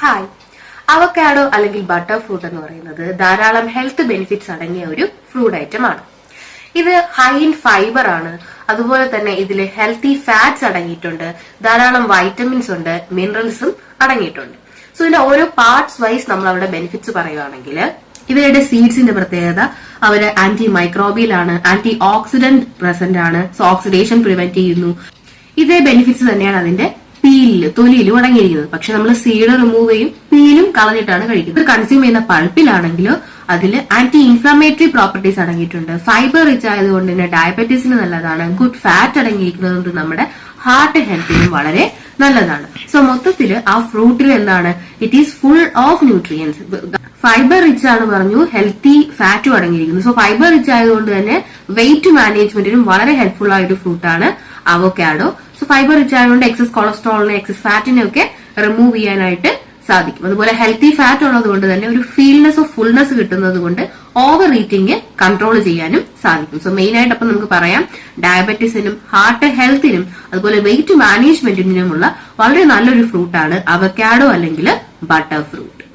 Hi avocado അല്ലെങ്കിൽ butter fruit എന്ന് പറയുന്നത് ധാരാളം ഹെൽത്ത് ബെനിഫിറ്റ്സ് അടങ്ങിയ ഒരു ഫ്രൂട്ട് ഐറ്റം ആണ്. ഇത് ഹൈ ഇൻ ഫൈബർ ആണ്. അതുപോലെ തന്നെ ഇതിൽ ഹെൽത്തി ഫാറ്റ്സ് അടങ്ങിയിട്ടുണ്ട്. ധാരാളം വൈറ്റമിൻസ് ഉണ്ട് മിനറൽസും അടങ്ങിയിട്ടുണ്ട്. സോ ഇതിന്റെ ഓരോ പാർട്സ് വൈസ് നമ്മൾ അവിടെ ബെനിഫിറ്റ്സ് പറയുകയാണെങ്കിൽ ഇവരുടെ സീഡ്സിന്റെ പ്രത്യേകത അവർ ആന്റി മൈക്രോബിയൽ ആണ് ആന്റി ഓക്സിഡന്റ് പ്രസന്റ് ആണ് സോ ഓക്സിഡേഷൻ പ്രിവെന്റ് ചെയ്യുന്നു. ഇതേ ബെനിഫിറ്റ്സ് തന്നെയാണ് അതിന്റെ പീലിൽ തൊലിയിൽ അടങ്ങിയിരിക്കുന്നത് പക്ഷെ നമ്മൾ സീഡ് റിമൂവ് ചെയ്യും പീലും കളഞ്ഞിട്ടാണ് കഴിക്കുന്നത്. കൺസ്യൂം ചെയ്യുന്ന പൾപ്പിലാണെങ്കിലോ അതിൽ ആന്റി ഇൻഫ്ലമേറ്ററി പ്രോപ്പർട്ടീസ് അടങ്ങിയിട്ടുണ്ട്. ഫൈബർ റിച്ച് ആയതുകൊണ്ട് തന്നെ ഡയബറ്റീസിന് നല്ലതാണ്. ഗുഡ് ഫാറ്റ് അടങ്ങിയിരിക്കുന്നത് നമ്മുടെ ഹാർട്ട് ഹെൽത്തിനും വളരെ നല്ലതാണ്. സോ മൊത്തത്തിൽ ആ ഫ്രൂട്ടിൽ എന്താണ്? It is full of nutrients fibre rich ആണ് പറഞ്ഞു ഹെൽത്തി ഫാറ്റും അടങ്ങിയിരിക്കുന്നു. സോ ഫൈബർ റിച്ച് ആയതുകൊണ്ട് തന്നെ വെയിറ്റ് മാനേജ്മെന്റിനും വളരെ ഹെൽപ്ഫുൾ ആയ ഒരു ഫ്രൂട്ടാണ് അവോക്കാഡോ ഫൈബർ റിച്ച് ആയതുകൊണ്ട് എക്സസ് കൊളസ്ട്രോളിനെ എക്സസ് ഫാറ്റിനെ ഒക്കെ റിമൂവ് ചെയ്യാനായിട്ട് സാധിക്കും. അതുപോലെ ഹെൽത്തി ഫാറ്റ് ഉള്ളത് കൊണ്ട് തന്നെ ഒരു ഫീൽനെസ് ഓഫ് ഫുൾനെസ് കിട്ടുന്നത് കൊണ്ട് ഓവർ ഈറ്റിംഗ് കൺട്രോൾ ചെയ്യാനും സാധിക്കും. സോ മെയിൻ ആയിട്ട് അപ്പൊ നമുക്ക് പറയാം ഡയബറ്റീസിനും ഹാർട്ട് ഹെൽത്തിനും അതുപോലെ വെയിറ്റ് മാനേജ്മെന്റിനുമുള്ള വളരെ നല്ലൊരു ഫ്രൂട്ടാണ് അവക്കാഡോ അല്ലെങ്കിൽ ബട്ടർ ഫ്രൂട്ട്